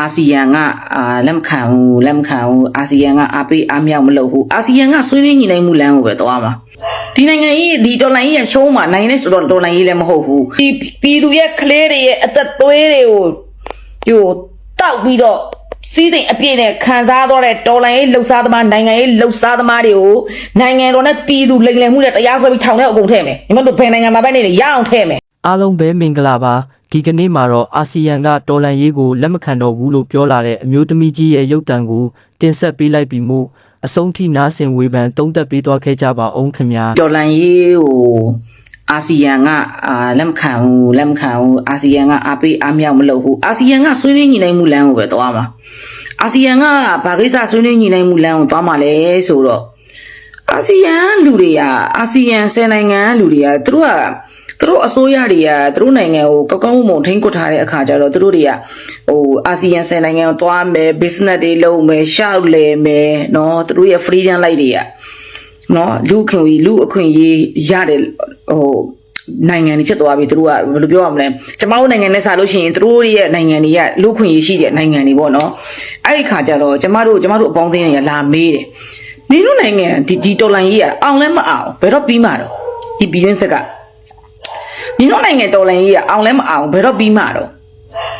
အာဆီယံကအာလက်မခံဘူးလက်မခံဘူးအာဆီယံကအားပေးအားမြောက်မလုပ်ဘူးအာဆီယံကဆွေးနွေးညီနိုင်မှုလမ်းကိုပဲသွားမှာဒီနိုင်ငံကြီးဒီတော်လိုင်းကြီးရရှုံးမှာနိုင်တဲ့ဆိုတော့တော်လိုင်းကြီးလည်းမဟုတ်ဘူးဒီပြည်သူရဲ့ကလေးတွေရဲ့အသက်သွေးတွေကိုဟိုတောက်ပြီးတော့စီးစိမ်အပြည့်နဲ့ခံစားသွားတဲ့တော်လိုင်းရေးလှုပ်ရှားသမားနိုင်ငံရေးလှုပ်ရှားသမားတွေကိုနိုင်ငံတော်နဲ့ပြည်သူလိမ်လည်မှုနဲ့တရားစွဲပြီးထောင်ထဲအကုန်ထည့်မယ်ညီမတို့ဘယ်နိုင်ငံမှာပဲနေနေရအောင်ထည့်မယ်အားလုံးပဲမင်္ဂလာပါ ဒီကနေ့မှာတော့အာဆီယံကတော်လန်ရေးကိုလက်မခံတော့ဘူးလို့ပြောလာတဲ့အမျိုးသမီးကြီးရဲ့ရုပ်တံကိုတင်ဆက်ပေးလိုက်ပြီးမှအဆုံးထိနားဆင်ဝေဖန်တုံးသက်ပေးသွားခဲ့ကြပါအောင်ခင်ဗျာတော်လန်ရေးဟိုအာဆီယံကအာလက်မခံဘူးလက်မခံဘူးအာဆီယံကအားပေးအားမြောက်မလုပ်ဘူးအာဆီယံကဆွေးနွေးညီနိုင်မှုလမ်းကိုပဲသွားမှာအာဆီယံကဘာကိစ္စဆွေးနွေးညီနိုင်မှုလမ်းကိုသွားမှာလဲဆိုတော့အာဆီယံလူတွေကအာဆီယံဆယ်နိုင်ငံလူတွေကသူတို့က သူတို့အစိုးရတွေကသူတို့နိုင်ငံကိုကောက်ကောက်မုံထိန်းကွက်ထားတဲ့အခါကျတော့သူတို့တွေကဟိုအာဆီယံဆယ်နိုင်ငံကိုသွားမယ် business တွေလုပ်မယ်ရှောက်လည်မယ်နော်သူတို့ရဲ့ freedom လိုက်တွေကနော်လူအခွင့်အရေးလူအခွင့်အရေးရတယ်ဟိုနိုင်ငံတွေဖြစ်သွားပြီသူတို့ကဘယ်လိုပြောရမလဲကျမတို့နိုင်ငံနဲ့စာလို့ရှိရင်သူတို့ရဲ့နိုင်ငံတွေကလူခွင့်ရရှိတဲ့နိုင်ငံတွေပေါ့နော်အဲ့ဒီခါကျတော့ကျမတို့ကျမတို့အပေါင်းအသင်းတွေကလာမေးတယ်နင်တို့နိုင်ငံဒီဒီတော်လိုင်းကြီးကအောင်လဲမအောင်ဘယ်တော့ပြီးမှာတော့ဒီဘီရင်းစက်က နင်တို့နိုင်ငံတော်လိုင်းကြီးကအောင်လဲမအောင်ဘယ်တော့ပြီးမှာတော့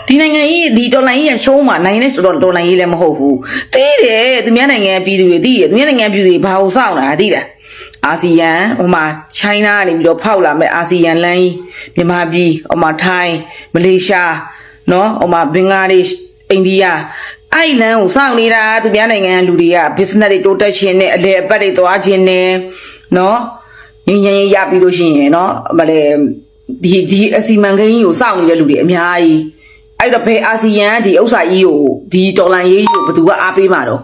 ဒီနိုင်ငံကြီးဒီတော်လိုင်းကြီးရရှုံးမှာနိုင်တဲ့ဆိုတော့တော်လိုင်းကြီးလည်းမဟုတ်ဘူးသိတယ်သူများနိုင်ငံပြည်သူတွေသိတယ်သူများနိုင်ငံပြည်သူတွေဘာလို့စောင့်တာသိလားအာဆီယံဟိုမှာချိုင်းနာကနေပြီးတော့ဖောက်လာမဲ့အာဆီယံလမ်းကြီးမြန်မာပြည်ဟိုမှာထိုင်းမလေးရှားနော်ဟိုမှာဘင်္ဂလားဒေ့ရှ်အိန္ဒိယအဲ့ဒီလမ်းကိုစောင့်နေတာသူများနိုင်ငံကလူတွေက business တွေတိုးတက်ခြင်းနဲ့အလဲအပတ်တွေသွားခြင်းနဲ့နော်ငင်းငင်းရပြီးလို့ရှိရင်နော်ဗလဲ ဒီဒီအစီမံကိန်းကြီးကိုစောင့်နေတဲ့လူတွေအများကြီးအဲ့တော့ဘယ်အာဆီယံကဒီဥစ္စာကြီးကိုဒီဒေါ်လာရေးကြီးကိုဘယ်သူကအားပေးမှာတော့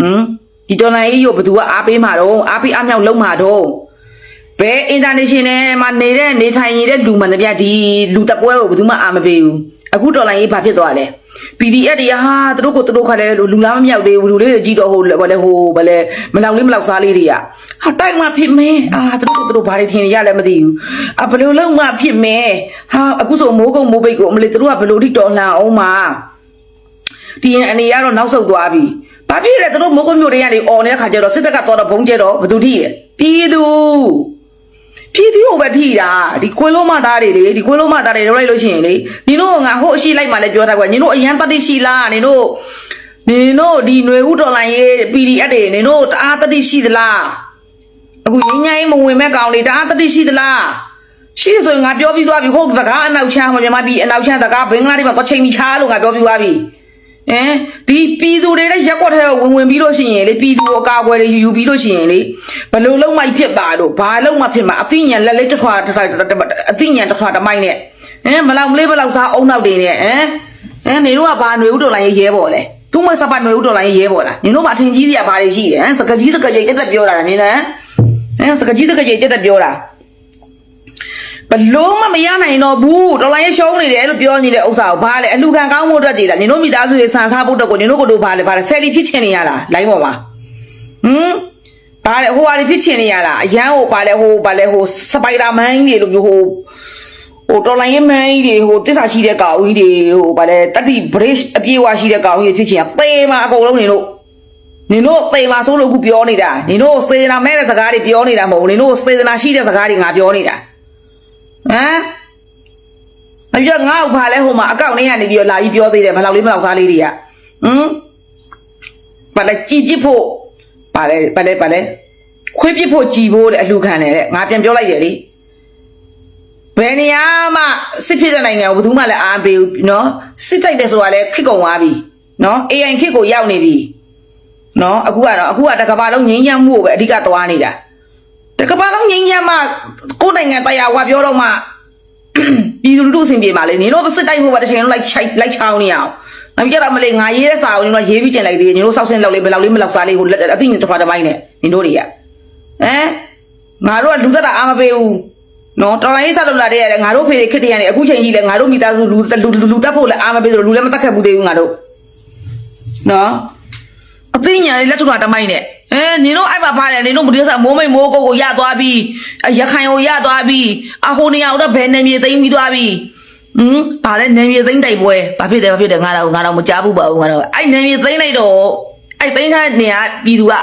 ဟမ်ဒီဒေါ်လာရေးကြီးကိုဘယ်သူကအားပေးမှာတော့အားပေးအားမြောက်လုပ်မှာတော့ဘယ် international မှာနေတဲ့နေထိုင်နေတဲ့လူမှန်တပြဒီလူတပွဲကိုဘယ်သူမှအားမပေးဘူး အခုဒေါ်လာရေးဘာဖြစ်သွားလဲ PDF တွေဟာသူတို့ကိုသူတို့ခါလဲလူလားမမြောက်သေးဘူးလူလေးတွေကြည့်တော့ဟိုဘာလဲဟိုဘာလဲမလောက်လေးမလောက်စားလေးတွေကဟာတိုက်မှဖြစ်မင်းအာသူတို့ကိုသူတို့ဘာတွေထင်ရလဲမသိဘူးအာဘယ်လိုလုံးမှဖြစ်မင်းဟာအခုဆိုမိုးကုံမိုးပိတ်ကိုအမလေးသူတို့ကဘယ်လိုထိတော်လှန်အောင်မှာဒီရင်အနေရတော့နောက်ဆုတ်သွားပြီဘာဖြစ်လဲသူတို့မိုးကုံမျိုးတွေကနေអော်နေတဲ့ခါကျတော့စစ်တပ်ကတော့တော့ဘုံကျဲတော့ဘယ်သူထိရပြည်သူ ပြည်သူကိုပဲထိတာဒီခွေးလုံးမသားတွေလေဒီခွေးလုံးမသားတွေလောက်လိုက်လို့ရှိရင်လေညီတို့ငါဟိုအရှိလိုက်မှလည်းပြောတာကွာညီတို့အရန်တတိရှိလားညီတို့ညီတို့ဒီຫນွေဥတော်လိုင်းရေး PDF တွေညီတို့တအားတတိရှိသလားအခုငင်းငိုင်းမဝင်မဲ့ကောင်လေးတအားတတိရှိသလားရှိဆိုရင်ငါပြောပြီးသွားပြီဟုတ်စကားအနောက်ချမ်းမြန်မာပြည်အနောက်ချမ်းစကားဘင်္ဂလားဒေ့ရှ်မှာတော့ချိန်မီချားလို့ငါပြောပြီးသွားပြီ ဟမ်ဒီပြည်သူတွေလည်းရက်ကွက်ထဲကိုဝင်ဝင်ပြီးလို့ရှိရင်လေပြည်သူကိုအကာအကွယ်တွေယူယူပြီးလို့ရှိရင်လေဘယ်လိုလုံးမိုက်ဖြစ်ပါတော့ဘာလုံးမဖြစ်မှာအသိဉာဏ်လက်လေးတစ်ထွာတစ်ထွာအသိဉာဏ်တစ်ထွာတစ်မိုက်နဲ့ဟမ်မလောက်မလေးမလောက်စားအုံနောက်တွေနဲ့ဟမ်ဟမ်နေတို့ကဘာຫນွေဥတော်လိုင်းရေးရဲပေါ်လဲသူမစပတ်ຫນွေဥတော်လိုင်းရေးရဲပေါ်လားနေတို့မှအထင်ကြီးစရာဘာတွေရှိတယ်ဟမ်စကကြီးစကကြီးတက်တက်ပြောတာနေနဲ့ဟမ်စကကြီးစကကြီးတက်တက်ပြောတာ ဘလုံးမမရနိုင်တော့ဘူးတော်လိုင်းရရှုံးနေတယ်လို့ပြောနေတဲ့ဥစ္စာကိုဘာလဲအလူခံကောင်းမှုအတွက်တည်လားညီတို့မိသားစုတွေဆန်စားဖို့အတွက်ကိုညီတို့ကိုတို့ဘာလဲဘာလဲဆယ်လီဖြစ်ချင်နေရလားလိုင်းပေါ်မှာဟမ်ဘာလဲဟိုဟာတွေဖြစ်ချင်နေရလားအရန်ဟိုဘာလဲဟိုဘာလဲဟိုစပိုက်ဒါမန်ကြီးတွေလိုမျိုးဟိုဟိုတော်လိုင်းရမန်ကြီးတွေဟိုတစ္ဆာရှိတဲ့ကောင်ကြီးတွေဟိုဘာလဲတတိဘရစ်အပြေးဝရှိတဲ့ကောင်ကြီးတွေဖြစ်ချင်ရသေမှာအကုန်လုံးနေလို့နင်တို့သေမှာဆိုလို့အခုပြောနေတာနင်တို့စေတနာမဲ့တဲ့စကားတွေပြောနေတာမဟုတ်ဘူးနင်တို့စေတနာရှိတဲ့စကားတွေငါပြောနေတာ ဟမ်မပြောငါ့ကိုဖာလဲဟိုမှာအကောင့်လေးကနေပြီးတော့လာပြီးပြောသေးတယ်မလောက်လေးမလောက်စားလေးတွေကဟမ်ပါလဲကြည်ပြစ်ဖို့ပါလဲပါလဲပါလဲခွေးပြစ်ဖို့ကြည်ဖို့တဲ့အလှခံတယ်တဲ့ငါပြန်ပြောလိုက်တယ်လေဘယ်နေရာမှစစ်ဖြစ်တဲ့နိုင်ငံကိုဘယ်သူမှလည်းအားမပေးဘူးနော်စစ်တိုက်တယ်ဆိုတာလည်းခစ်ကုန်သွားပြီနော် AI ခစ်ကိုရောက်နေပြီနော်အခုကတော့အခုကတကဘာလုံးငင်းညမ်းမှုကိုပဲအဓိကသွားနေတာ တကဘာလုံးငင်းညမ်းမှကိုယ်နိုင်ငံတရားဝါပြောတော့မှပြည်သူလူထုအဆင်ပြေပါလေနင်တို့စစ်တိုက်ဖို့ပါတစ်ချိန်လုံးလိုက်ချိုက်လိုက်ချောင်းနေအောင်။နောက်ကြတော့မလေးငါရေးတဲ့စာကိုနင်တို့ရေးပြီးကျင်လိုက်သေးတယ်နင်တို့စောက်ဆင်းလောက်လေးဘယ်လောက်လေးမလောက်စားလေးကိုအသိဉာဏ်တစ်ခါတစ်ပိုင်းနဲ့နင်တို့တွေကဟမ်ငါတို့ကလူသက်တာအားမပေးဘူးနော်တော်လိုင်းရေးဆက်လုပ်လာတဲ့ရတယ်ငါတို့ဖေတွေခစ်တရနေအခုချိန်ကြီးလဲငါတို့မိသားစုလူလူလူတက်ဖို့လည်းအားမပေးလို့လူလည်းမတက်ခတ်ဘူးသေးဘူးငါတို့နော်အသိဉာဏ်လေးလက်ထူတာတမိုင်းနဲ့ အဲနင်တို့အဲ့မှာပါတယ်နင်တို့မဒီစားမိုးမိတ်မိုးကုတ်ကိုရသွားပြီအရခိုင်ကိုရသွားပြီအဟိုနေရာတော့ဘယ်နေမြေသိမ်းပြီးသွားပြီဟဟမ်ဗာလဲနေမြေသိမ့်တိုက်ပွဲဘာဖြစ်တယ်ဘာဖြစ်တယ်ငါတော့ငါတော့မကြားဘူးပါဘူးငါတော့အဲ့နေမြေသိမ့်လိုက်တော့အဲ့သိမ့်ထားတဲ့နေရာပြည်သူက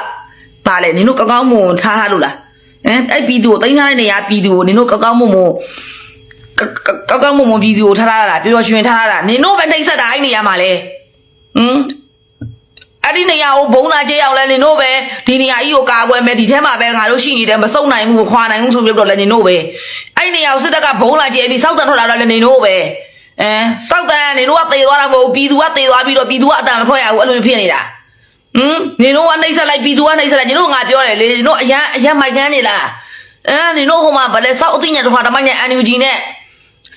ဗာလဲနင်တို့ကောင်းကောင်းမွန်ထားထားလို့လားဟမ်အဲ့ပြည်သူကိုသိမ့်ထားတဲ့နေရာပြည်သူကိုနင်တို့ကောင်းကောင်းမွန်မွန်ကောင်းကောင်းမွန်မွန်ပြည်သူကိုထားထားတာပျော်ပျော်ရွှင်ထားထားတာနင်တို့ပဲနှိမ့်ဆက်တာအဲ့နေရာမှာလဲဟမ် အဲ့ဒီနေရာကိုဘုံလာကြရောက်လဲနင်တို့ပဲဒီနေရာကြီးကိုကာကွယ်မယ်ဒီထဲမှာပဲငါတို့ရှိနေတယ်မစုံနိုင်ဘူးမခွာနိုင်ဘူးဆိုပြီးတော့လဲနင်တို့ပဲအဲ့နေရာကိုစစ်တပ်ကဘုံလာကြပြီးစောက်တန်ထွက်လာတော့လဲနင်တို့ပဲအဲစောက်တန်နင်တို့ကသေသွားတာမဟုတ်ဘူးပြည်သူကသေသွားပြီးတော့ပြည်သူကအတန်မထွက်ရဘူးအဲ့လိုဖြစ်နေတာဟမ်နင်တို့ကနှိမ့်ဆက်လိုက်ပြည်သူကနှိမ့်ဆက်လိုက်နင်တို့ကငါပြောတယ်လေနင်တို့အရန်အရန်မိုက်ကန်းနေလားအဲနင်တို့ဟိုမှာဗလဲစောက်အသိညာတစ်ခါတမိုင်းနဲ့အန်ယူဂျီနဲ့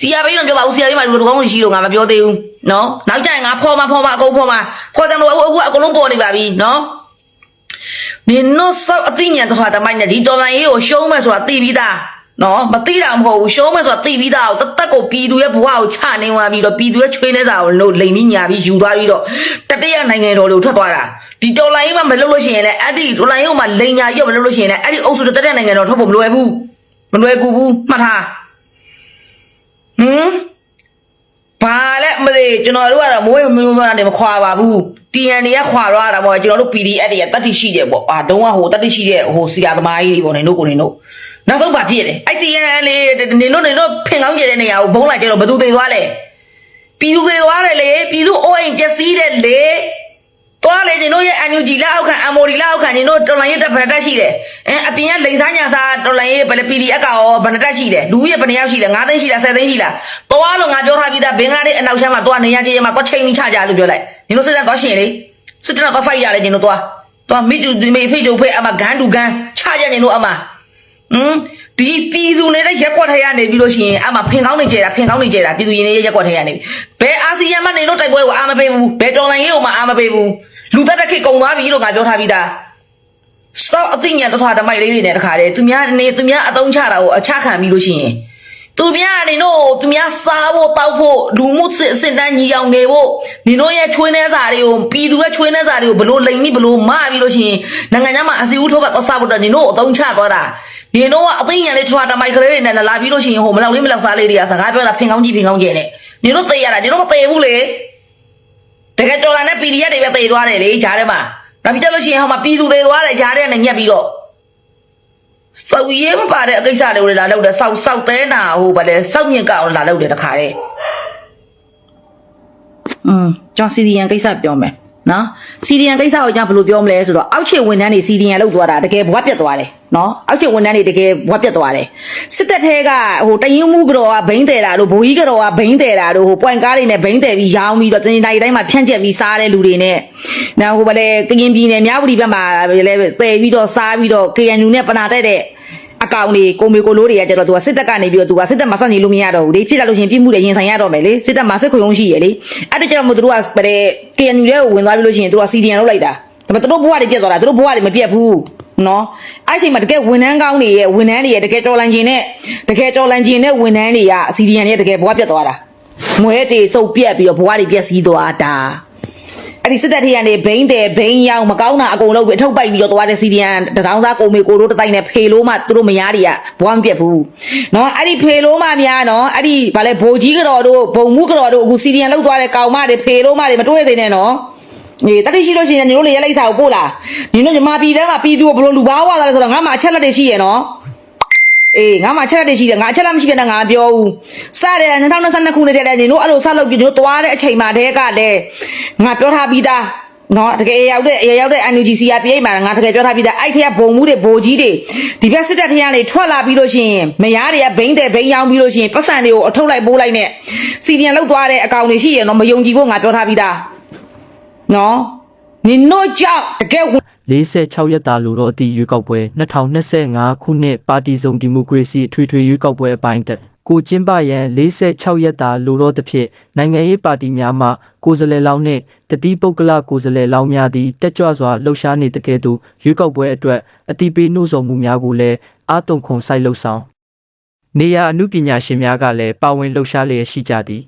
စီယာဘိန်းတော့ပြောပါဦးစီယာဘိန်းမှာလူကောင်းလို့ရှိလို့ငါမပြောသေးဘူးနော်နောက်ကျရင်ငါဖော်မှာဖော်မှာအကုန်ဖော်မှာဖော်တယ်လို့အခုအခုအကုန်လုံးပေါ်နေပါပြီနော်ဒီနော့ဆောက်အသိဉာဏ်တစ်ခါတမိုင်းနဲ့ဒီဒေါ်လာရေးကိုရှုံးမဲ့ဆိုတာသိပြီးသားနော်မသိတာမဟုတ်ဘူးရှုံးမဲ့ဆိုတာသိပြီးသားကိုတသက်ကိုပြည်သူရဲ့ဘဝကိုချနေသွားပြီးတော့ပြည်သူရဲ့ချွေးနေတာကိုလို့လိန်နီးညာပြီးယူသွားပြီးတော့တတိယနိုင်ငံတော်လို့ထွက်သွားတာဒီဒေါ်လာရေးမှမလုပ်လို့ရှိရင်လည်းအဲ့ဒီဒေါ်လာရေးကိုမှလိန်ညာကြီးမလုပ်လို့ရှိရင်လည်းအဲ့ဒီအုပ်စုတတိယနိုင်ငံတော်ထွက်ဖို့မလွယ်ဘူးမလွယ်ကူဘူးမှတ်ထား ဟမ်ဘာလဲမလေးကျွန်တော်တို့ကတော့မိုးရမျိုးမျိုးနဲ့မခွာပါဘူး TN တွေကခွာတော့တာပေါ့ကျွန်တော်တို့ PDF တွေကတတ်တိရှိတယ်ပေါ့အာတုံးကဟိုတတ်တိရှိတဲ့ဟိုစီယာသမားကြီးတွေပေါ့နေတို့ကိုနေတို့နောက်ဆုံးဘာဖြစ်လဲအဲ့ TN လေးနေတို့နေတို့ဖင်ကောင်းကျတဲ့နေရာကိုဘုံလိုက်ကြတော့ဘသူသေးသွားလဲပြည်သူသေးသွားတယ်လေပြည်သူအိုးအိမ်ပျက်စီးတယ်လေ သွားလေနေတို့ရဲ့ NUG လက်အောက်ခံ MOD လက်အောက်ခံနေတို့တော်လိုင်းရဲ့တပ်ဖက်တက်ရှိတယ်အဲအပြင်ကလိန်စားညာစားတော်လိုင်းရဲ့ဘယ် PDF ကရောဘယ်နှတက်ရှိတယ်လူကြီးဘယ်နှယောက်ရှိလဲ9သိန်းရှိလား10သိန်းရှိလားသွားလို့ငါပြောထားပြီးသားဘင်္ဂလားဒေ့ရှ်အနောက်ချမ်းမှာသွားနေရချင်းရမှာသွားချိန်ပြီးချကြလို့ပြောလိုက်နေတို့စစ်တပ်သွားရှင်လေစစ်တပ်တော့ဖိုက်ရလေနေတို့သွားသွားမိတူမိဖိတူဖိအမဂန်းတူဂန်းချကြနေတို့အမဟမ်ဒီပြည်သူနေတဲ့ရက်ကွက်ထဲရနေပြီးလို့ရှိရင်အမှဖင်ကောင်းနေကြတာဖင်ကောင်းနေကြတာပြည်သူရင်နေတဲ့ရက်ကွက်ထဲရနေပြီဘယ်အာဆီယံမနေလို့တိုက်ပွဲကိုအာမပေးဘူးဘယ်တော်လိုင်းရေးကိုမှအာမပေးဘူး လူသက်တစ်ခေတ်ကုန်သွားပြီလို့ငါပြောထားပြီးသားစောက်အသိဉာဏ်တစ်ခါတမိုက်လေးတွေနဲ့တခါတည်းသူများနေသူများအတုံးချတာကိုအချခံပြီးလို့ရှိရင်သူများနေတို့သူများစားဖို့တောက်ဖို့လူမှုစစ်စစ်တန်းညီအောင်နေဖို့နေတို့ရဲ့ချွေးနှဲစာတွေကိုပြည်သူရဲ့ချွေးနှဲစာတွေကိုဘလို့လိန်ပြီးဘလို့မပြီးလို့ရှိရင်နိုင်ငံခြားမှာအစီအုထောက်ပတ်တော့စားဖို့တော့နေတို့အတုံးချသွားတာဒီတော့အသိဉာဏ်လေးထွာတမိုက်ကလေးတွေနဲ့လာပြီးလို့ရှိရင်ဟိုမလောက်လေးမလောက်စားလေးတွေကစကားပြောတာဖင်ကောင်းကြီးဖင်ကောင်းကျင်နဲ့ညီတို့သိရတာညီတို့မသိဘူးလေ တကယ်တော်လာနဲ့ PDF တွေပဲသိသွားတယ်လေဂျားထဲမှာနောက်ပြီးကြလို့ရှိရင်ဟိုမှာပြည်သူတွေသွားတယ်ဂျားထဲနဲ့ညက်ပြီးတော့စောက်ရဲမပါတဲ့အကိစ္စတွေလာလောက်တယ်စောက်စောက်သေးတာဟိုဗလဲစောက်မြင့်ကောင်လာလောက်တယ်တခါတည်းอืมကျွန်တော်စီဒီယန်ကိစ္စပြောမယ် နော်စီဒီယန်ကိစ္စကိုကျွန်တော်ဘယ်လိုပြောမလဲဆိုတော့အောက်ခြေဝန်ထမ်းတွေစီဒီယန်လောက်သွားတာတကယ်ဘဝပြတ်သွားတယ်နော်အောက်ခြေဝန်ထမ်းတွေတကယ်ဘဝပြတ်သွားတယ်စစ်တပ်ထဲကဟိုတရင်မှုကတော့ကဘိန်းတယ်တာတို့ဘိုးကြီးကတော့ကဘိန်းတယ်တာတို့ဟိုပွိုင်ကားတွေနဲ့ဘိန်းတယ်ပြီးရောင်းပြီးတော့တင်တိုင်းတိုင်းမှာဖြန့်ကျက်ပြီးစားတဲ့လူတွေနဲ့နော်ဟိုဗလဲကရင်ပြည်နယ်မြဝတီဘက်မှာလဲပယ်ပြီးတော့စားပြီးတော့ KNU နဲ့ပနာတက်တဲ့အ ကောင်တွေကိုမေကိုလိုတွေကကျတော့သူကစစ်တပ်ကနေပြီးတော့သူကစစ်တပ်မှာစနေလို့မရတော့ဘူးလေဖြစ်လာလို့ရှရင်ပြစ်မှုတွေရင်ဆိုင်ရတော့မယ်လေစစ်တပ်မှာစစ်ခွေုံရှိရလေအဲ့ဒါကျတော့မို့သူတို့ကဗတဲ့ KNU တွေကိုဝင်သွားပြီးလို့ရှရင်သူက CDN လောက်လိုက်တာဒါပေမဲ့သူတို့ဘဝတွေပြတ်သွားတာသူတို့ဘဝတွေမပြတ်ဘူးနော်အဲ့ချိန်မှာတကယ်ဝန်ထမ်းကောင်းတွေရဲ့ဝန်ထမ်းတွေရဲ့တကယ်တော်လန်ကျင်နဲ့တကယ်တော်လန်ကျင်တဲ့ဝန်ထမ်းတွေက CDN ရဲ့တကယ်ဘဝပြတ်သွားတာငွေတွေစုပ်ပြက်ပြီးတော့ဘဝတွေပြက်စီးသွားတာ အဲ့ဒီစစ်တပ်ထီကနေဘိန်းတယ်ဘိန်းရောင်မကောင်းတာအကုန်လုံးပြီးအထုပ်ပိုက်ပြီးတော့သွားတဲ့စီဒီယန်တကောင်းသားကိုမေကိုတို့တတိုင်းနဲ့ဖေလို့မှသူတို့မရားတွေကဘဝမပြတ်ဘူးနော်အဲ့ဒီဖေလို့မှများနော်အဲ့ဒီဗာလဲဘိုလ်ကြီးကတော့တို့ဘုံမှုကတော့တို့အခုစီဒီယန်လောက်သွားတဲ့ကောင်မတွေဖေလို့မှတွေမတွေ့သေးနဲ့နော်ဒီတတိရှိလို့ရှိရင်ညီတို့လေရက်လိုက်စာကိုပို့လာညီတို့ညီမပြည်ထဲမှာပြည်သူကိုဘလို့လူဘာဝသွားလဲဆိုတော့ငါမှအချက်လက်တွေရှိရယ်နော် အေးငါမှချက်လက်တွေရှိတယ်ငါအချက်လက်မရှိတဲ့ငါမပြောဘူးစတယ်2022ခုနှစ်တည်းညီတို့အဲ့လိုဆက်လုပ်ပြီးတို့သွားတဲ့အချိန်မှာတည်းကလည်းငါပြောထားပြီးသားနော်တကယ်ရောက်တဲ့အရာရောက်တဲ့ NUG CRPH မှာငါတကယ်ပြောထားပြီးသားအဲ့ထက်ကဘုံမှုတွေဘိုကြီးတွေဒီဘက်စစ်တပ်ထက်ကနေထွက်လာပြီးလို့ရှိရင်မယားတွေကဘိန်းတယ်ဘိန်းရောင်းပြီးလို့ရှိရင်ပတ်စံတွေကိုအထုတ်လိုက်ပိုးလိုက်နဲ့စီဒီယန်လောက်သွားတဲ့အကောင်တွေရှိရနော်မယုံကြည်ဖို့ငါပြောထားပြီးသားနော်နင်တို့ကြောင့်တကယ် 46ရက်တာလို့တော့အတီရွေးကောက်ပွဲ2025ခုနှစ်ပါတီစုံဒီမိုကရေစီအထွေထွေရွေးကောက်ပွဲအပိုင်းတက်ကိုကျင်းပရန်46ရက်တာလို့တော့တစ်ဖြစ်နိုင်ငံရေးပါတီများမှကိုယ်စားလှယ်လောင်းနှင့်တတိပုဂ္ဂလကိုယ်စားလှယ်လောင်းများသည်တက်ကြွစွာလှုပ်ရှားနေတကယ်သူရွေးကောက်ပွဲအတွက်အတိပေးနှိုးဆော်မှုများကိုလည်းအာတုံခွန်ဆိုင်လှုပ်ဆောင်နေရအမှုပညာရှင်များကလည်းပါဝင်လှုပ်ရှားလျက်ရှိကြသည်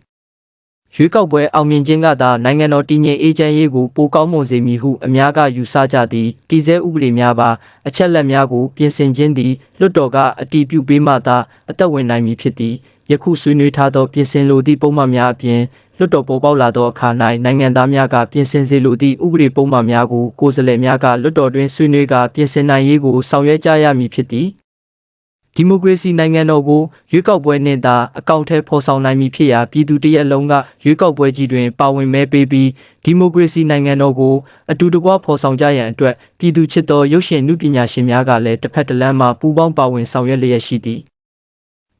ရွေးကောက်ပွဲအောင်မြင်ခြင်းကသာနိုင်ငံတော်တည်ငြိမ်အေးချမ်းရေးကိုပိုကောင်းမွန်စေမည်ဟုအများကယူဆကြသည်တည်ဆဲဥပဒေများပါအချက်လက်များကိုပြင်ဆင်ခြင်းသည်လွှတ်တော်ကအတည်ပြုပေးမှသာအသက်ဝင်နိုင်မည်ဖြစ်သည်ယခုဆွေးနွေးထားသောပြင်ဆင်လိုသည့်ပုံမှန်များအပြင်လွတ်တော်ပေါ်ပေါက်လာသောအခါ၌နိုင်ငံသားများကပြင်ဆင်စေလိုသည့်ဥပဒေပုံမှန်များကိုကိုယ်စားလှယ်များကလွတ်တော်တွင်ဆွေးနွေးကပြင်ဆင်နိုင်ရေးကိုဆောင်ရွက်ကြရမည်ဖြစ်သည် ဒီမိုကရေစီနိုင်ငံတော်ကိုရွေးကောက်ပွဲနှင့်သာအကောင့်ထဲဖော်ဆောင်နိုင်မည်ဖြစ်ရာပြည်သူတရက်လုံးကရွေးကောက်ပွဲကြီးတွင်ပါဝင်မဲပေးပြီးဒီမိုကရေစီနိုင်ငံတော်ကိုအတူတကွဖော်ဆောင်ကြရန်အတွက်ပြည်သူချစ်သောရုပ်ရှင်မှုပညာရှင်များကလည်းတစ်ဖက်တစ်လမ်းမှပူးပေါင်းပါဝင်ဆောင်ရွက်လျက်ရှိသည်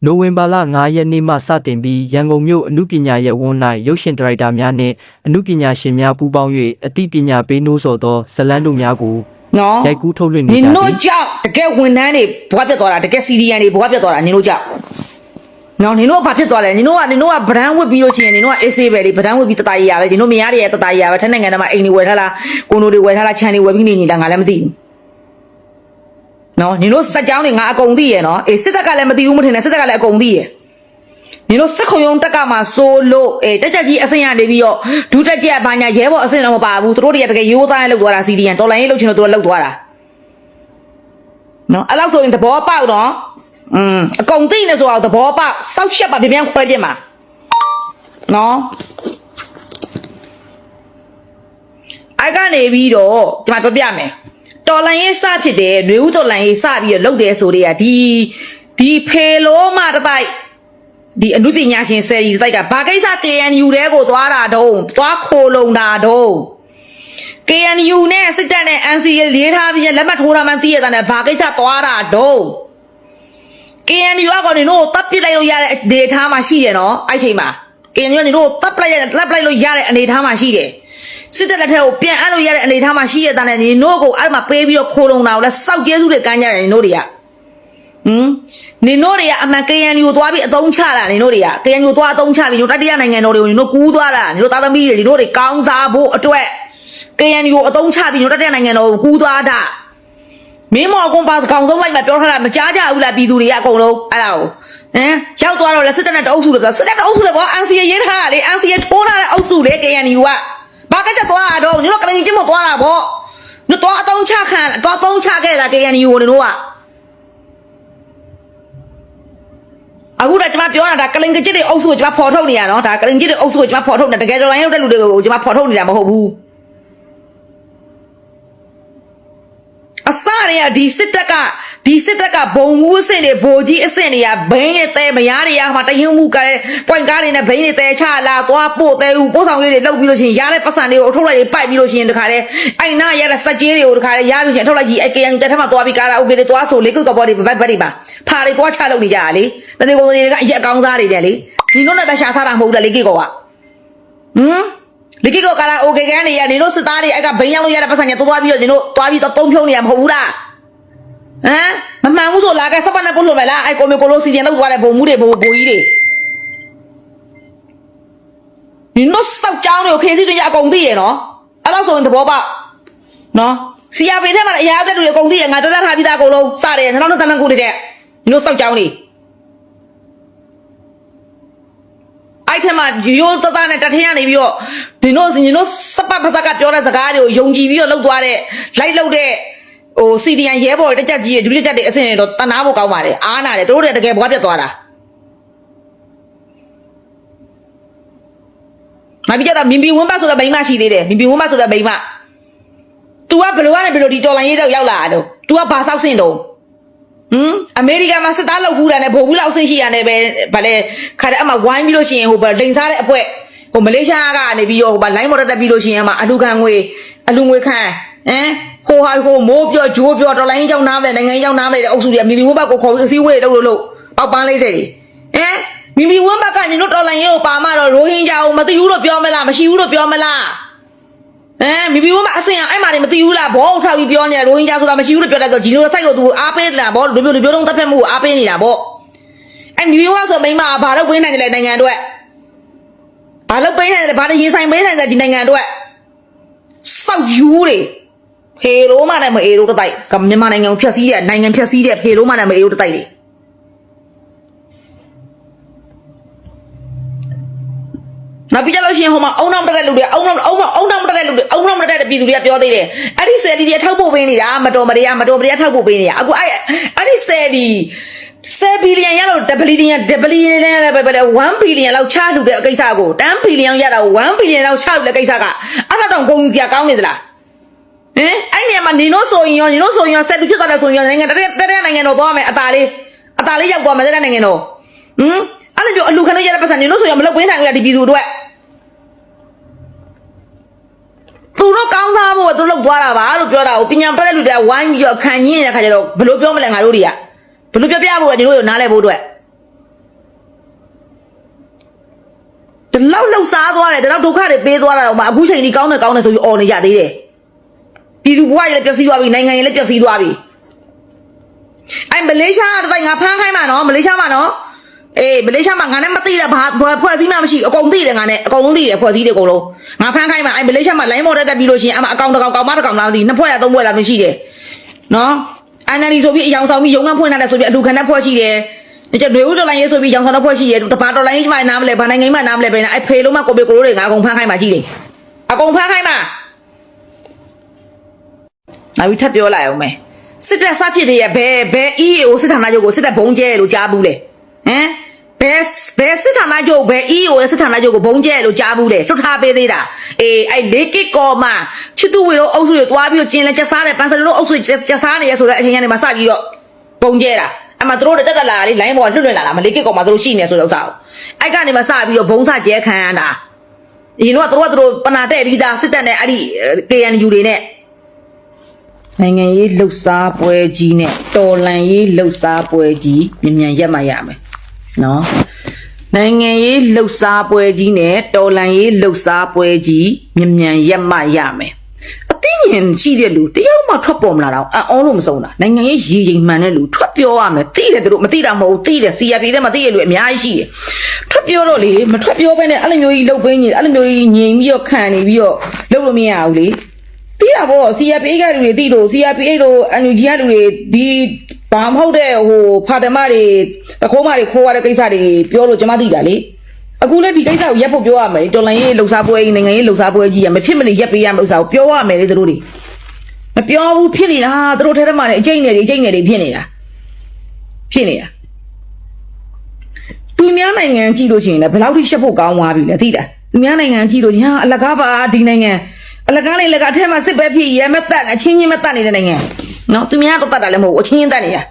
နိုဝင်ဘာလ9ရက်နေ့မှစတင်ပြီးရန်ကုန်မြို့အမှုပညာရဲ့ဝန်၌ရုပ်ရှင်ဒါရိုက်တာများနှင့်အမှုပညာရှင်များပူးပေါင်း၍အသိပညာပေးနိုးဆော်သောဇတ်လန်းတို့များကို နော်ရိုက်ကူးထုတ်လွှင့်နေနင်ကြတို့သည်ကြောင့်တကယ်ဝန်ထမ်းတွေဘွားပြတ်သွားတာတကယ်စီဒီယန်တွေဘွားပြတ်သွားတာနင်တို့ကြောင့်နော်နင်တို့ကဘာဖြစ်သွားလဲနင်တို့ကနင်တို့ကဗဒန်းဝစ်ပြီးလို့ရှိရင်နင်တို့ကအေးဆေးပဲလေဗဒန်းဝစ်ပြီးတတရီရပဲနင်တို့မရတဲ့တတရီရပဲထိုင်းနိုင်ငံထဲမှာအိမ်တွေဝယ်ထားလားကိုနိုတွေဝယ်ထားလားခြံတွေဝယ်ပြီးနေနေတာငါလည်းမသိဘူးနော်နင်တို့စက်ကြောင်းတွေငါအကုန်သိရယ်နော်အေးစစ်တပ်ကလည်းမသိဘူးမထင်နဲ့စစ်တပ်ကလည်းအကုန်သိရယ် နင်တို့စစ်ခုံရုံတက်ကမှစိုးလို့အေးတက်ကြက်ကြီးအစင်ရနေပြီးတော့ဒူးတက်ကြက်ဘာညာရဲဘော်အစင်တော့မပါဘူးသူတို့တွေကတကယ်ရိုးသားနဲ့လောက်သွားတာစီဒီယန်တော်လိုင်းရေးလောက်ချင်လို့သူကလောက်သွားတာ နော်အဲ့လောက်ဆိုရင်သဘောပေါက်တော့อืมအကုန်သိနေဆိုတော့သဘောပေါက်စောက်ရှက်ပါပြပြန်ခွဲပြစ်မှာနော်အဲ့ကနေပြီးတော့ဒီမှာပြောပြမယ်တော်လိုင်းရေးစဖြစ်တယ်ຫນွေဦးတော်လိုင်းရေးစပြီးတော့လုပ်တယ်ဆိုတဲ့ကဒီဒီဖေလုံးမတစ်တိုက် ဒီအနုပညာရှင်ဆယ်ကြီးတစ်တိုက်ကဘာကိစ္စ KNU တဲကိုသွားတာတုံးသွားခိုလုံတာတုံး KNU နဲ့စစ်တပ်နဲ့ NCA လေးထားပြီးလက်မှတ်ထိုးထားမှန်းသိရတဲ့နဲ့ဘာကိစ္စသွားတာတော့ KNU ကကောနေတို့တပ်ပစ်လိုက်လို့ရတဲ့အနေအထားမှာရှိတယ်နော်အဲ့ချိန်မှာ KNU ကနေတို့တပ်ပလိုက်ရလက်ပလိုက်လို့ရတဲ့အနေအထားမှာရှိတယ်စစ်တပ်လက်ထက်ကိုပြန်အပ်လို့ရတဲ့အနေအထားမှာရှိရတဲ့နဲ့နေတို့ကိုအဲ့မှာပေးပြီးတော့ခိုးလုံတာကိုလဲစောက်ကျဲစုတွေကမ်းကြတယ်နေတို့တွေက ဟမ်နေတို့တွေကအမှန် KNU ကိုသွားပြီးအတုံးချတာနေတို့တွေက KNU ကိုသွားအတုံးချပြီးတို့တတိယနိုင်ငံတော်တွေကိုနေတို့ကူးသွားတာနေတို့သားသမီးတွေနေတို့တွေကောင်းစားဖို့အတွက် KNU ကိုအတုံးချပြီးတို့တတိယနိုင်ငံတော်ကိုကူးသွားတာမင်းမော်ကွန်ပါကောင်ဆုံးလိုက်မှပြောထားတာမကြားကြဘူးလားပြည်သူတွေကအကုန်လုံးအဲ့ဒါကိုဟမ်ရောက်သွားတော့လဲစစ်တပ်နဲ့တအုပ်စုတွေကစစ်တပ်တအုပ်စုတွေပေါ့ NCA ရေးထားတာလေ NCA ထိုးထားတဲ့အုပ်စုလေ KNU ကဘာကကြသွားတာတော့ညတို့ကလေးချင်းမသွားတာပေါ့ညတော့အတုံးချခံတော့အတုံးချခဲ့တာ KNU ကိုတို့က အခုတော့ကျွန်မပြောတာဒါကလင်ကကြစ်တွေအုပ်စုကိုကျွန်မဖော်ထုတ်နေရနော်ဒါကလင်ကကြစ်တွေအုပ်စုကိုကျွန်မဖော်ထုတ်နေတကယ်တော့လိုင်းရောက်တဲ့လူတွေကိုကျွန်မဖော်ထုတ်နေတာမဟုတ်ဘူး အစတွေကဒီစစ်တပ်ကဒီစစ်တပ်ကဘုံမှုအဆင့်တွေဘိုလ်ကြီးအဆင့်တွေကဘိန်းနဲ့တဲမယားတွေကမှတရင်မှုကတဲ့ပွိုင်ကားတွေနဲ့ဘိန်းတွေတဲချလာသွားပို့တဲဦးပို့ဆောင်လေးတွေလောက်ပြီးလို့ရှိရင်ရတဲ့ပတ်စံတွေကိုအထုတ်လိုက်ပိုက်ပြီးလို့ရှိရင်တခါတည်းအိုင်နာရတဲ့စက်ကြီးတွေကိုတခါတည်းရပြီးရှင်အထုတ်လိုက်ကြီးအကေယံတက်ထက်မှသွားပြီးကာလာအိုကေတွေသွားဆိုလေကုတ်ကဘောတွေဘက်ဘက်တွေပါဖာတွေသွားချလုပ်နေကြတာလေတနေ့ကုန်တွေကအရက်အကောင်းစားတွေတဲ့လေဒီတို့နဲ့ပဲရှာထားတာမဟုတ်ဘူးလေလေကိကောကဟမ် လေကိကောကာလာအိုကေကန်တွေရနေတို့စစ်သားတွေအဲ့ကဘိန်းရောက်လို့ရတဲ့ပတ်စံတွေသွားပြီးတော့နေတို့သွားပြီးတော့တုံးဖြုံးနေရမဟုတ်ဘူးလားဟမ်မမှန်ဘူးဆိုလာကစပ်ပတ်နဲ့ပုတ်လို့ပဲလားအဲ့ကိုမေကိုလိုစီတင်လောက်သွားတဲ့ဘုံမှုတွေဘိုးဘိုးကြီးတွေဒီတော့စောက်ကြောင်းတွေကိုခေစီတွေအကုန်သိရနော်အဲ့တော့ဆိုရင်သဘောပေါက်နော်စီယာပေထဲမှာအရာတဲ့တွေအကုန်သိရငါပြောပြထားပြီးသားအကုန်လုံးစတယ်2019ခုတည်းတဲ့ဒီလိုစောက်ကြောင်းတွေ အဲ့ထက်မှရိုးသားသားနဲ့တထင်းရနေပြီးတော့ဒီတို့ဒီတို့စပတ်ပစကပြောတဲ့စကားတွေကိုယုံကြည်ပြီးတော့လောက်သွားတဲ့လိုက်လောက်တဲ့ဟိုစီဒီယန်ရဲဘော်တွေတက်ကြက်ကြီးရဲ့ဒုတိယတက်တွေအဆင့်တော့တနာဖို့ကောင်းပါတယ်အားနာတယ်တို့တွေတကယ်ဘွားပြတ်သွားတာမပြီးကြတာမင်ဘီဝင်းပတ်ဆိုတဲ့မိန်းမရှိသေးတယ်မင်ဘီဝင်းပတ်ဆိုတဲ့မိန်းမ तू ကဘယ်လိုကနေဘယ်လိုဒီတော်လိုင်းရေးတော့ရောက်လာတာတော့ तू ကဘာဆောက်ဆင့်တော့ ဟမ်အမေရိကန်မှာစစ်သားလောက်ဘူးတာနဲ့ဘုံဘူးလောက်ဆင့်ရှိရနဲ့ပဲဗာလဲခါတဲ့အမှဝိုင်းပြီးလို့ရှိရင်ဟိုဗလိန်စားတဲ့အဖွဲဟိုမလေးရှားကနေပြီးတော့ဟိုဗလိုင်းမော်တက်ပြီးလို့ရှိရင်အမှအလူခံငွေအလူငွေခံဟမ်ဟိုဟာဟိုမိုးပြောဂျိုးပြောတော်လိုင်းကြောင်းနားမယ်နိုင်ငံကြောင်းနားမယ်တဲ့အုပ်စုတွေကမီမီဝင်းဘတ်ကိုခေါ်ပြီးအစည်းအဝေးလုပ်လို့လို့ပေါက်ပန်းလေးစေတွေဟမ်မီမီဝင်းဘတ်ကညီတို့တော်လိုင်းရေးကိုပါမတော့ရိုဟင်ဂျာကိုမသိဘူးလို့ပြောမလားမရှိဘူးလို့ပြောမလား အဲမိဘဝမအစင်အဲ့မှာနေမသိဘူးလားဘောထောက်ပြီးပြောနေရိုဟင်ဂျာဆိုတာမရှိဘူးလို့ပြောတယ်ဆိုဂျီနိုဆိုက်ကိုသူအားပေးတာဘောလူမျိုးလူမျိုးလုံးတပ်ဖြတ်မှုကိုအားပေးနေတာဘောအဲ့မိဘဝဆိုမိမဘာလို့ပေးနိုင်တယ်လဲနိုင်ငံအတွက်ဘာလို့ပေးနိုင်တယ်လဲဘာလို့ရင်ဆိုင်ပေးနိုင်တယ်ဒီနိုင်ငံအတွက်စောက်ယူတွေဖေရိုးမနဲ့မအေရိုးတတိုက်ကမြန်မာနိုင်ငံကိုဖျက်ဆီးတဲ့နိုင်ငံဖျက်ဆီးတဲ့ဖေရိုးမနဲ့မအေရိုးတတိုက်တွေ နောက်ပြီးကြလို့ရှိရင်ဟိုမှာအုံနောက်တက်တဲ့လူတွေအုံနောက်အုံနောက်အုံနောက်တက်တဲ့လူတွေအုံနောက်တက်တဲ့ပြည်သူတွေကပြောသေးတယ်အဲ့ဒီဆယ်လီတွေထောက်ဖို့ပေးနေတာမတော်မတရားမတော်မတရားထောက်ဖို့ပေးနေတာအခုအဲ့အဲ့ဒီဆယ်လီ 10ဘီလီယံရလို့1ဘီလီယံ1ဘီလီယံလည်းပဲပဲ1ဘီလီယံလောက်ချလှူတဲ့အကိစ္စကို10ဘီလီယံရတာ1ဘီလီယံလောက်ချလှူတဲ့ကိစ္စကအဲ့ဒါတော့ဂုံပြကောင်းနေသလားဟင်အဲ့ဒီမှာနေလို့ဆိုရင်ရောနေလို့ဆိုရင်ရောဆက်သူဖြစ်သွားတယ်ဆိုရင်ရောနိုင်ငံတရက်တရက်နိုင်ငံတော်သွားမယ်အตาလေးအตาလေးရောက်သွားမယ်တဲ့နိုင်ငံတော်ဟင်အဲ့လိုမျိုးအလူခံလို့ရတဲ့ပတ်စံနေလို့ဆိုရင်မလုပ်ဝင်းနိုင်ဘူးလားဒီပြည်သူတို့ သူတို့ကောင်းစားဖို့သူတို့လောက်သွားတာပါလို့ပြောတာကိုပညာပတ်တဲ့လူတွေကဝိုင်းပြီးတော့ခံရင်းနေတဲ့ခါကျတော့ဘယ်လိုပြောမလဲငါတို့တွေကဘယ်လိုပြောပြဖို့လဲဒီလိုနားလဲဖို့အတွက်ဒီလောက်လှုပ်ရှားသွားတယ်ဒီလောက်ဒုက္ခတွေပေးသွားတာတော့မှအခုချိန်ကြီးကောင်းတယ်ကောင်းတယ်ဆိုပြီးអော်နေကြသေးတယ်ပြည်သူဘဝကြီးလည်းပျက်စီးသွားပြီနိုင်ငံကြီးလည်းပျက်စီးသွားပြီအဲမလေးရှားကတိုင်ငါဖမ်းခိုင်းမှာနော်မလေးရှားမှာနော် အေးမလေးရှားမှာငါနဲ့မသိတဲ့ဘာဖွဲ့စည်းမှမရှိအကုန်သိတယ်ငါနဲ့အကုန်လုံးသိတယ်ဖွဲ့စည်းတယ်အကုန်လုံးငါဖမ်းခိုင်းမှာအဲမလေးရှားမှာ line မော်တက်တက်ပြီးလို့ရှိရင်အမအကောင်တကောင်ကောင်မတကောင်လားမသိနှစ်ဖွဲ့ရသုံးဖွဲ့လားမရှိတယ်နော်အန်နဒီဆိုပြီးအယောင်ဆောင်ပြီးရုံငန်းဖွင့်ထားတယ်ဆိုပြီးအလူခံတဲ့ဖွဲ့ရှိတယ်ဒီကျတွေဦးတော်လိုင်းရေးဆိုပြီးရောင်ဆောင်တဲ့ဖွဲ့ရှိတယ်တပါတော်လိုင်းကြီးမှနားမလဲဘာနိုင်ငံမှနားမလဲပဲအဲဖေလုံးမကိုပေကိုလိုတွေငါအကုန်ဖမ်းခိုင်းမှာကြည့်တယ်အကုန်ဖမ်းခိုင်းမှာနောက်ပြီးထပ်ပြောလိုက်အောင်မယ်စစ်တပ်စဖြစ်တဲ့ဘယ်ဘယ် EAO စစ်ဌာနချုပ်ကိုစစ်တပ်ဘုံကျဲလို့ကြားဘူးလေဟမ် ဘယ်ဘယ်စစ်ဌာနချုပ်ဘယ် EAO ရဲ့စစ်ဌာနချုပ်ကိုဘုံကျဲလို့ကြားဘူးလေလွတ်ထားပေးသေးတာအေးအဲ့လေးကစ်ကောမှာချစ်သူဝေတို့အုပ်စုတွေတွားပြီးတော့ကျင်းလဲချက်စားတယ်ပန်းစလို့အုပ်စုချက်စားနေရဆိုတဲ့အချိန်ကနေမှစပြီးတော့ဘုံကျဲတာအမှတို့တက်တက်လာလေးလိုင်းပေါ်လွတ်လွတ်လာတာမလေးကစ်ကောမှာတို့ရှိနေဆိုတဲ့ဥစ္စာကိုအဲ့ကနေမှစပြီးတော့ဘုံစကျဲခံရတာဒီတော့တို့ကတို့ပနာတဲ့ပြီးသားစစ်တပ်နဲ့အဲ့ဒီ KNU တွေနဲ့နိုင်ငံရေးလှုပ်ရှားပွဲကြီးနဲ့တော်လန်ရေးလှုပ်ရှားပွဲကြီးမြန်မြန်ရက်မှရမယ် နော်နိုင်ငံရေးလှုပ်ရှားပွဲကြီးနဲ့တော်လန်ရေးလှုပ်ရှားပွဲကြီးမြန်မြန်ရက်မှရမယ်အသိဉာဏ်ရှိတဲ့လူတယောက်မှထွက်ပေါ်မလာတော့အံ့ဩလို့မဆုံးတာနိုင်ငံရေးရည်ရင်မှန်တဲ့လူထွက်ပြောရမယ်သိတယ်သူတို့မသိတာမဟုတ်ဘူးသိတယ် CRP ထဲမှာသိရလူအများကြီးရှိတယ်ထွက်ပြောတော့လေမထွက်ပြောဘဲနဲ့အဲ့လိုမျိုးကြီးလှုပ်ပင်းကြီးအဲ့လိုမျိုးကြီးငြိမ်ပြီးတော့ခံနေပြီးတော့လှုပ်လို့မရဘူးလေတိရပေါ့ CRPA ကလူတွေတိလို့ CRPA တို့ NUG ကလူတွေဒီဘာမဟုတ်တဲ့ဟိုဖာတမတွေတခိုးမတွေခိုးရတဲ့ကိစ္စတွေပြောလို့ကျွန်မသိတာလေအခုလည်းဒီကိစ္စကိုရက်ဖို့ပြောရမယ်တော်လိုင်းရေးလှုပ်ရှားပွဲကြီးနိုင်ငံရေးလှုပ်ရှားပွဲကြီးရမဖြစ်မနေရက်ပေးရမယ့်ဥစ္စာကိုပြောရမယ်လေသူတို့တွေမပြောဘူးဖြစ်နေတာဟာသူတို့ထဲထဲမှာလည်းအကျိတ်နေတွေအကျိတ်နေတွေဖြစ်နေတာဖြစ်နေတာသူများနိုင်ငံကြည့်လို့ရှိရင်လည်းဘယ်လောက်ထိရှက်ဖို့ကောင်းသွားပြီလဲသိတာသူများနိုင်ငံကြည့်လို့ညာအလကားပါဒီနိုင်ငံအလကားလေးလကအထက်မှာစစ်ပဲဖြစ်ရဲမတက်အချင်းချင်းမတက်နေတဲ့နိုင်ငံ နော်သူများတော့တက်တာလည်းမဟုတ်ဘူးအချင်းချင်းတက်နေတာ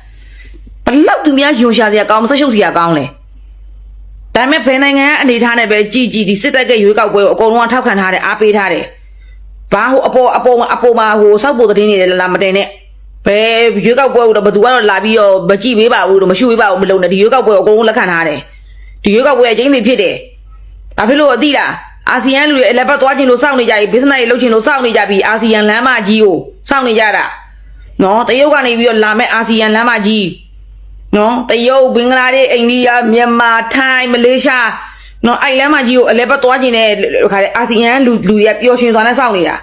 ဘလောက်သူများယုံရှာစရာကောင်းမဆက်ရှုပ်စရာကောင်းလဲဒါပေမဲ့ဘယ်နိုင်ငံကအနေထားနဲ့ပဲကြည်ကြည်ဒီစစ်တပ်ကရွေးကောက်ပွဲကိုအကုန်လုံးကထောက်ခံထားတယ်အားပေးထားတယ်ဘာဟိုအပေါ်အပေါ်မှာအပေါ်မှာဟိုစောက်ပေါ်သတင်းတွေလည်းလာမတင်နဲ့ဘယ်ရွေးကောက်ပွဲကိုတော့ဘသူကတော့လာပြီးတော့မကြည့်ပေးပါဘူးတော့မရှုပေးပါဘူးမလုပ်နဲ့ဒီရွေးကောက်ပွဲကိုအကုန်လုံးလက်ခံထားတယ်ဒီရွေးကောက်ပွဲအကျဉ်းစီဖြစ်တယ်ဘာဖြစ်လို့အသိလားအာဆီယံလူတွေအလက်ပတ်သွားခြင်းလို့စောင့်နေကြပြီ business တွေလုပ်ခြင်းလို့စောင့်နေကြပြီအာဆီယံလမ်းမကြီးကိုစောင့်နေကြတာ နော်တရုတ်ကနေပြီးတော့လာမဲ့အာဆီယံလမ်းမကြီးနော်တရုတ်ဘင်္ဂလားဒေ့ရှ်အိန္ဒိယမြန်မာထိုင်းမလေးရှားနော်အဲ့လမ်းမကြီးကိုအလက်ပတ်သွားခြင်းနဲ့ခါလေအာဆီယံလူလူတွေကပျော်ရွှင်စွာနဲ့စောင့်နေတာ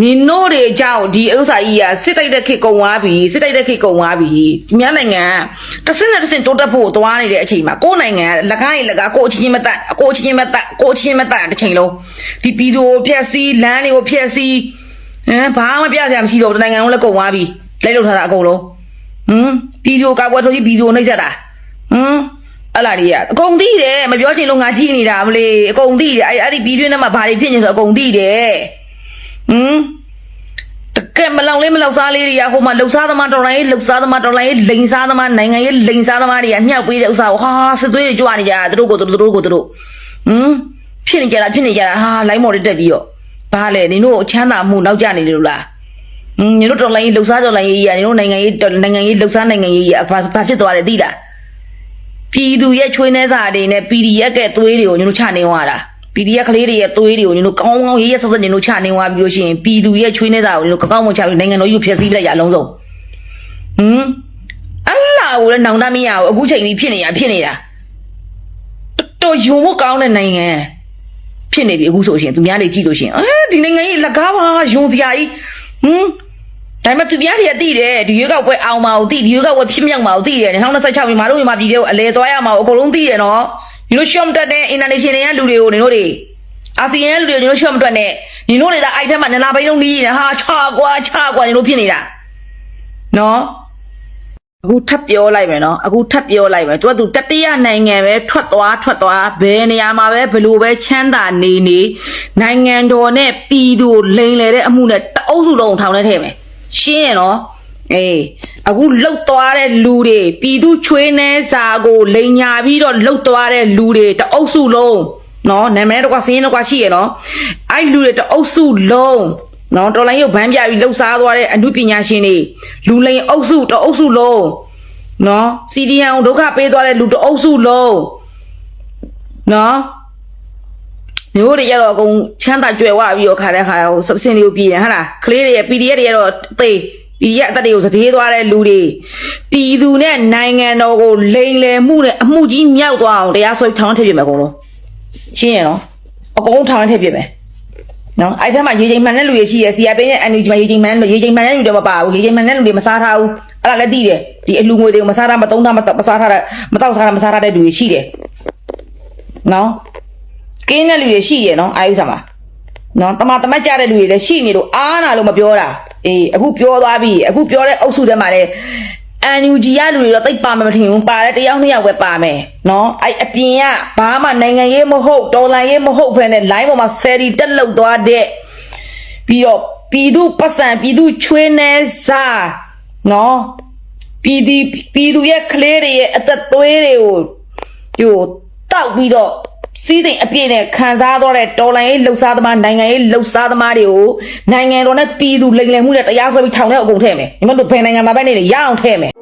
နင်တို့တွေအကြောင်းဒီဥစ္စာကြီးကစစ်တိုက်တဲ့ခေတ်ကုံသွားပြီစစ်တိုက်တဲ့ခေတ်ကုံသွားပြီဒီများနိုင်ငံကတစ်စင်းနဲ့တစ်စင်းတိုးတက်ဖို့သွားနေတဲ့အချိန်မှာကိုယ်နိုင်ငံကလက်ကားရလက်ကားကိုအချင်းချင်းမတက်ကိုအချင်းချင်းမတက်ကိုအချင်းချင်းမတက်တစ်ချိန်လုံးဒီပြည်သူကိုဖျက်ဆီးလမ်းတွေကိုဖျက်ဆီး ဟမ်ဘာမှပြစရာမရှိတော့ဘူးတနိုင်ငံလုံးလည်းကုံသွားပြီလိုက်လို့ထားတာအကုန်လုံးဟမ်ပြည်သူကာကွယ်ထိုးကြီးပြည်သူကိုနှိပ်စက်တာဟမ်အဲ့လာတွေကအကုန်သိတယ်မပြောချင်လို့ငါကြည့်နေတာမလေးအကုန်သိတယ်အဲ့အဲ့ဒီပြည်တွင်းထဲမှာဘာတွေဖြစ်နေဆိုအကုန်သိတယ်ဟမ်တကယ်မလောက်လေးမလောက်စားလေးတွေကဟိုမှာလှုပ်ရှားသမားတော်လိုင်းလှုပ်ရှားသမားတော်လိုင်းလိန်စားသမားနိုင်ငံရေးလိန်စားသမားတွေကမြှောက်ပေးတဲ့ဥစ္စာကိုဟာစစ်သွေးတွေကြွနေကြတာသူတို့ကိုသူတို့ကိုသူတို့ဟမ်ဖြစ်နေကြတာဖြစ်နေကြတာဟာလိုင်းမော်တွေတက်ပြီးတော့ ဘာလဲနင်တို့ချမ်းသာမှုနောက်ကျနေတယ်လို့လားဟင်းနင်တို့တော်လိုင်းလှုပ်ရှားတော်လိုင်းရေးကြီးကနင်တို့နိုင်ငံရေးနိုင်ငံရေးလှုပ်ရှားနိုင်ငံရေးကြီးကဘာဘာဖြစ်သွားလဲသိလားပြည်သူရဲ့ချွေးနှဲစာတွေနဲ့ PDF ကသွေးတွေကိုညတို့ချနေသွားတာ PDF ကလေးတွေရဲ့သွေးတွေကိုညတို့ကောင်းကောင်းရေးရဆက်ဆက်ညတို့ချနေသွားပြီးလို့ရှိရင်ပြည်သူရဲ့ချွေးနှဲစာကိုညတို့ကောင်းကောင်းမချပြီးနိုင်ငံတော်ကြီးကိုဖျက်ဆီးပလိုက်ရအလုံးစုံဟမ်အလားကိုလည်းနောင်တမရဘူးအခုချိန်ကြီးဖြစ်နေတာဖြစ်နေတာတော်တော်ယုံဖို့ကောင်းတဲ့နိုင်ငံ ဖြစ်နေပြီအခုဆိုရှင်သူများတွေကြည့်လို့ရှိရင်အဲဒီနိုင်ငံကြီးလက်ကားပါယုံစရာကြီးဟမ်ဒါပေမဲ့သူများတွေကသိတယ်ဒီရွေးကောက်ပွဲအောင်မှာကိုသိဒီရွေးကောက်ပွဲဖြစ်မြောက်မှာကိုသိတယ်2026မှာတို့မြန်မာပြည်တွေကိုအလဲသွားရမှာကိုအကုန်လုံးသိတယ်နော်ဒီလိုရှော့မတက်တဲ့ international ရဲ့လူတွေကိုနေတို့တွေအာဆီယံရဲ့လူတွေကိုနေတို့ရှော့မတက်နဲ့ညီတို့တွေကအိုက်ထက်မှာနလာဘိန်းလုံးနီးနေတာဟာချာကွာချာကွာညီတို့ဖြစ်နေတာနော် အခုထပ်ပြောလိုက်မယ်နော်အခုထပ်ပြောလိုက်မယ်သူကသူတတိယနိုင်ငံပဲထွက်သွားထွက်သွားဘယ်နေရာမှာပဲဘလို့ပဲချမ်းသာနေနေနိုင်ငံတော်နဲ့ပြည်သူလိန်လေတဲ့အမှုနဲ့တအုပ်စုလုံးထောင်ထဲထည့်မယ်ရှင်းရနော်အေးအခုလှုပ်သွားတဲ့လူတွေပြည်သူချွေးနေစာကိုလိန်ညာပြီးတော့လှုပ်သွားတဲ့လူတွေတအုပ်စုလုံးနော်နာမည်တော့ကစင်းတော့ကရှိရနော်အဲ့လူတွေတအုပ်စုလုံး နော်တော်လိုင်းရုပ်ဗန်းပြပြီးလှုပ်ရှားသွားတဲ့အမှုပညာရှင်တွေလူလိန်အုပ်စုတအုပ်စုလုံးနော်စီဒီယန်ဒုက္ခပေးသွားတဲ့လူတအုပ်စုလုံးနော်မျိုးတွေရတော့အကုန်ချမ်းသာကြွယ်ဝပြီးတော့ခါတဲ့ခါဟိုစပစင်တွေကိုပြည်တယ်ဟာလားကလေးတွေရဲ့ PDF တွေရတော့သေပြည်ရအသက်တွေကိုစတေးသွားတဲ့လူတွေပြည်သူနဲ့နိုင်ငံတော်ကိုလိန်လယ်မှုနဲ့အမှုကြီးမြောက်သွားအောင်တရားစွဲထောင်ထည့်ပြမယ်အကုန်လုံးရှင်းရနော်အကုန်ထောင်ထည့်ပြမယ် နော်အဲ့ထက်မှရေချိန်မှန်တဲ့လူတွေရှိရစီယာပင်းနဲ့ NUG မှာရေချိန်မှန်လို့ရေချိန်မှန်တဲ့လူတွေမပါဘူးရေချိန်မှန်တဲ့လူတွေမစားထားဘူးအဲ့ဒါလည်းသိတယ်ဒီအလူငွေတွေကိုမစားထားမသုံးထားမမစားထားတဲ့မတောက်ထားတာမစားထားတဲ့လူတွေရှိတယ်နော်ကင်းတဲ့လူတွေရှိရနော်အာယုဆာမှာနော်တမတမတ်ကြတဲ့လူတွေလည်းရှိနေလို့အားနာလို့မပြောတာအေးအခုပြောသွားပြီအခုပြောတဲ့အုပ်စုထဲမှာလည်း NUG ရလူတွေတော့တိတ်ပါမမထင်ဘူးပါတဲ့တယောက်နှစ်ယောက်ပဲပါမယ်နော်အဲ့အပြင်ကဘာမှနိုင်ငံရေးမဟုတ်တော်လှန်ရေးမဟုတ်ဖ ೇನೆ လိုင်းပေါ်မှာဆယ်ရီတက်လောက်သွားတဲ့ပြီးတော့ပြည်သူပတ်စံပြည်သူချွေးနေစားနော်ပြည်ဒီပြည်သူရဲ့ကလေးတွေရဲ့အသက်သွေးတွေကိုဟိုတောက်ပြီးတော့စီးစိမ်အပြည့်နဲ့ခံစားတော့တဲ့တော်လိုင်းရေးလှုပ်ရှားသမားနိုင်ငံရေးလှုပ်ရှားသမားတွေကိုနိုင်ငံတော်နဲ့ပြည်သူလိမ်လည်မှုနဲ့တရားစွဲပြီးထောင်ထဲအကုန်ထည့်မယ်ညီမတို့ဘယ်နိုင်ငံမှာပဲနေနေရအောင်ထည့်မယ်